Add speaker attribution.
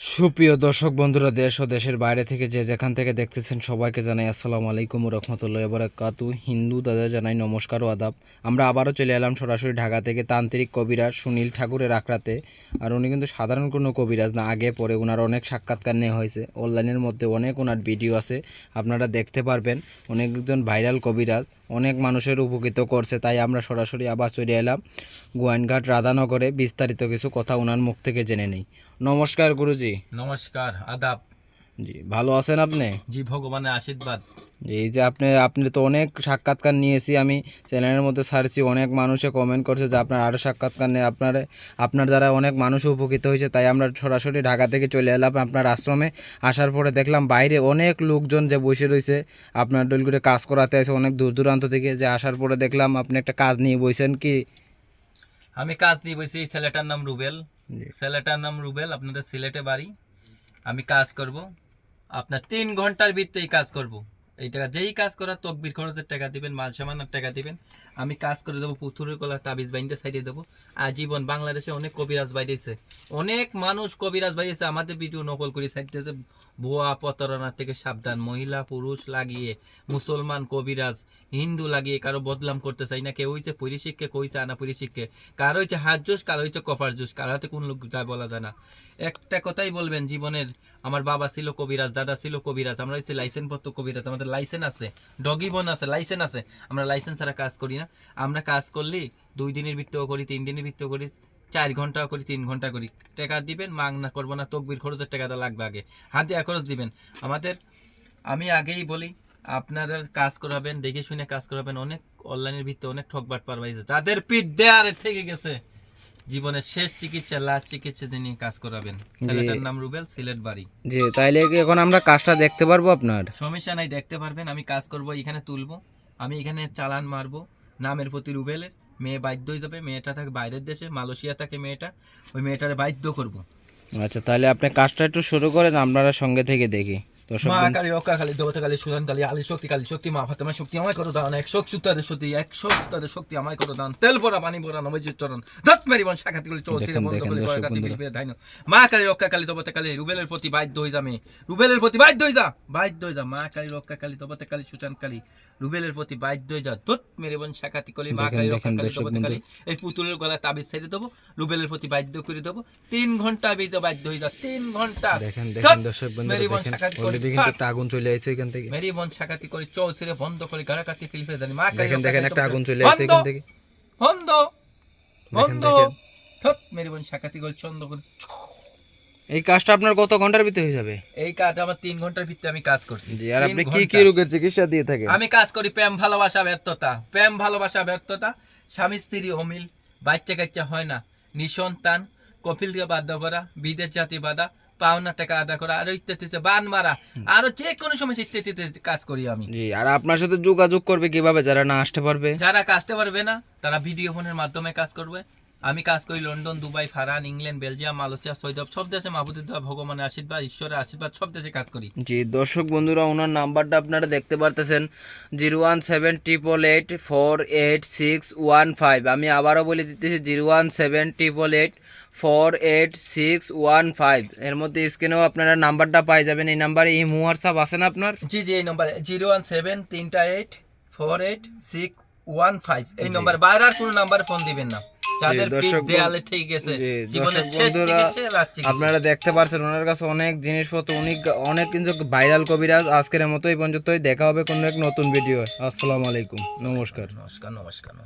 Speaker 1: সুপ্রিয় দর্শক বন্ধুরা, দেশ ও দেশের বাইরে থেকে যে যেখান থেকে দেখতেছেন সবাইকে জানাই আসসালামু আলাইকুম রহমতুল্লাহ বারাকাতু। হিন্দু দাদা জানাই নমস্কার ও আদাব। আমরা আবারও চলে এলাম সরাসরি ঢাকা থেকে তান্ত্রিক কবিরাজ সুনীল ঠাকুরের আখড়াতে। আর উনি কিন্তু সাধারণ কোনো কবিরাজ না, আগে পরে ওনার অনেক সাক্ষাৎকার নেওয়া হয়েছে। অনলাইনের মধ্যে অনেক ওনার ভিডিও আছে, আপনারা দেখতে পারবেন। অনেকজন ভাইরাল কবিরাজ, অনেক মানুষের উপকৃত করছে। তাই আমরা সরাসরি আবার চলে এলাম গোয়াইনঘাট রাধানগরে। বিস্তারিত কিছু কথা ওনার মুখ থেকে জেনে নেই। নমস্কার গুরুজি।
Speaker 2: নমস্কার আদাব।
Speaker 1: জি ভালো আছেন আপনি?
Speaker 2: জি ভগবানের আশীর্বাদ।
Speaker 1: এই যে আপনি আপনি তো অনেক সাক্ষাৎকার নিয়েছি আমি চ্যানেলের মধ্যে সার্চি অনেক মানুষে কমেন্ট করছে যে আপনার আরও সাক্ষাৎকার নেই। আপনার আপনার দ্বারা অনেক মানুষ উপকৃত হয়েছে তাই আমরা সরাসরি ঢাকা থেকে চলে এলাম আপনার আশ্রমে। আসার পরে দেখলাম বাইরে অনেক লোকজন যে বসে রয়েছে আপনার ডলগুড়ে কাজ করাতে আছে অনেক দূর দূরান্ত থেকে। যে আসার পরে দেখলাম আপনি একটা কাজ নিয়ে বসেন কি?
Speaker 2: আমি কাজ নিয়ে বসি এই ছেলেটার নাম রুবেল।
Speaker 1: জি।
Speaker 2: ছেলেটার নাম রুবেল, আপনাদের সিলেটে বাড়ি। আমি কাজ করব। আপনার তিন ঘণ্টার ভিত্তেই কাজ করব। এই টাকা, যেই কাজ করার তকবির খরচের টাকা দিবেন, মাল সামানের টাকা দিবেন, আমি কাজ করে দেবো পুথুরের কলা তাবিজ বাইন্দে সাইডে দেবো। আজীবন বাংলাদেশে অনেক কবিরাজ বাইরেছে। অনেক মানুষ কবিরাজ বাইরেছে, আমাদের ভিডিও নকল করে সাইডতেছে। ভুয়া প্রতারণা থেকে সাবধান, মহিলা, পুরুষ লাগিয়ে, মুসলমান, কবিরাজ, হিন্দু লাগিয়ে কারও বদলাম করতে চাই না। কেউ হইছে পরিশিক্ষে কইছে আনা পরিশিক্ষে কারও হইছে হাত জুস কারও হইছে কপার জুস কারও হাতে কোন লোক যায় বলা যায় না। একটা কথাই বলবেন, জীবনের আমার বাবা ছিল কবিরাজ, দাদা ছিল কবিরাজ, আমরা হচ্ছে লাইসেন্স পত্র কবিরাজ, আমাদের লাইসেন্স আছে ডগি বোন আছে লাইসেন্স আছে। আমরা লাইসেন্স ছাড়া কাজ করি না। আমরা কাজ করলি দুই দিনের ভিত্তিও করি, তিন দিনের ভিত্তিও করি, চার ঘণ্টা করি, তিন ঘণ্টা করি। টাকা দিবেন মাং না করব না, তকবির খরচের টাকাটা লাগবে আগে। হাত খরচ দিবেন। আমাদের, আমি আগেই বলি, আপনারা কাজ করাবেন, দেখে শুনে কাজ করাবেন, অনেক অনলাইনের ভিত্তি অনেক ঠকবাট পারবাইছে তাদের পিঠ দেয়ারে থেকে গেছে। জীবনের শেষ চিকিৎসা লাস্ট চিকিৎসা দিয়ে কাজ করাবেন। ছেলেটার নাম রুবেল সিলেট বাড়ি।
Speaker 1: জি তাইলে কি এখন আমরা কাজটা দেখতে পারব আপনার?
Speaker 2: সমস্যা নাই দেখতে পারবেন। আমি কাজ করব এখানে তুলবো। আমি এখানে চালান মারবো। নামের প্রতি রুবেলের। মেয়ে বাধ্য হয়ে যাবে। মেয়েটা থাকে বাইরের দেশে মালয়েশিয়া থাকে মেয়েটা। ওই মেয়েটারে বাধ্য করব।
Speaker 1: আচ্ছা তাহলে আপনি কাজটা একটু শুরু করেন আপনারা সঙ্গে থেকে দেখি।
Speaker 2: মা
Speaker 1: বন্ধু-
Speaker 2: কালী রক্ষা কালী দেবতা কালী সুদান কালী আলী শক্তি কালী শক্তি মা ফাতেমা শক্তি আমায় করো দান। একশো সুতাদের শক্তি একশো সুতাদের শক্তি আমায় করো দান। তেল পরা পানি পরা নবজিৎ চরণ। দত্ত মেরি বন শাখাতি গুলি চৌধুরী বন্ধ
Speaker 1: দেখেন,
Speaker 2: করে
Speaker 1: দর্শক
Speaker 2: কয়েকাতি
Speaker 1: বন্ধুরা।
Speaker 2: বিলিপে ধাইনো মা কালী রক্ষা কালী দেবতা কালী রুবেলের প্রতি বাধ্য যাবে রুবেলের প্রতি বাধ্য যা বাধ্য যা মা কালী রক্ষা কালী দেবতা কালী সুশান কালী রুবেলের প্রতি বাধ্য যা দত্ত মেরি বন শাখাতি কলি মা কালী রক্ষা কালী দেবতা কালী এই পুতুলের গলায় তাবিজ ছেড়ে দেবো রুবেলের প্রতি বাধ্য করে দেবো। তিন ঘণ্টা বেজে বাধ্য হয়ে যা তিন ঘণ্টা।
Speaker 1: দেখেন দেখেন দর্শক বন্ধুরা
Speaker 2: মেরি বোন
Speaker 1: দেখেন
Speaker 2: শাখাতি কলি,
Speaker 1: অলরেডি কিন্তু একটা আগুন চলে আসছে এখান থেকে।
Speaker 2: মেরি বোন শাকাতি করে চৌচিরে বন্ধ করে গাড়া ফেলফে জানি মা
Speaker 1: দেখেন দেখেন একটা আগুন চলে আসছে এখান থেকে।
Speaker 2: বন্ধ! বন্ধ! থত মেরি বোন শাকাতি করে চন্দ করে
Speaker 1: এই কাজটা আপনার কত ঘণ্টার ভিতরে হয়ে যাবে?
Speaker 2: এই কাজ আমার তিন ঘণ্টার ভিতরে আমি কাজ করছি।
Speaker 1: আর আপনি কি কি রোগের চিকিৎসা দিয়ে থাকেন?
Speaker 2: আমি কাজ করি প্রেম ভালোবাসা ব্যর্থতা। প্রেম ভালোবাসা ব্যর্থতা। স্বামী স্ত্রী অমিল বাচ্চা কাচ্চা হয় না। নিঃসন্তান কপিলকে বাধ্য করা বিদেশ জাতি বাধা পাওনা টাকা আদা করা আরও ইত্যাদিতে বান মারা। আরও যে কোনো সময় ইত্যাদিতে কাজ করি আমি।
Speaker 1: জি আর আপনার সাথে যোগাযোগ করবে কীভাবে? যারা না আসতে পারবে?
Speaker 2: যারা কাজতে পারবে না তারা ভিডিও ফোনের মাধ্যমে কাজ করবে। আমি কাজ করি London Dubai Farhan England Belgium Malaysia Saudi Arab সব দেশে মাহবুদুল্লাহ ভগবানের আশীর্বাদ ঈশ্বরের আশীর্বাদ সব দেশে কাজ করি।
Speaker 1: জি দর্শক বন্ধুরা ওনার নাম্বারটা আপনারা দেখতে পারতেছেন zero one seven triple eight four eight six one five. আমি আবারও বলে দিতেছি zero one seven triple eight four eight six one five. এর মধ্যে স্ক্রিনেও আপনারা নাম্বারটা পাই যাবেন। এই নাম্বারে এই হোয়াটসঅ্যাপ আছে না আপনার?
Speaker 2: জি জি এই নাম্বারে জিরো ওয়ান সেভেন তিনটা eight four eight six one five. এই নম্বর বাইরে আর কোনো নাম্বারে ফোন দিবেন না। যাদের
Speaker 1: দর্শক বন্ধু-
Speaker 2: দেয়ালে ঠিক গেছে জীবনের শেষ চিকিৎসা।
Speaker 1: আপনারা দেখতে পারছেন ওনার কাছে অনেক জিনিসপত্র অনেক অনেক কিন্তু ভাইরাল কবিরাজ আজকের মতো এই পর্যন্তই। দেখা হবে কোনো এক নতুন ভিডিও আসসালামু আলাইকুম।
Speaker 2: নমস্কার নমস্কার নমস্কার।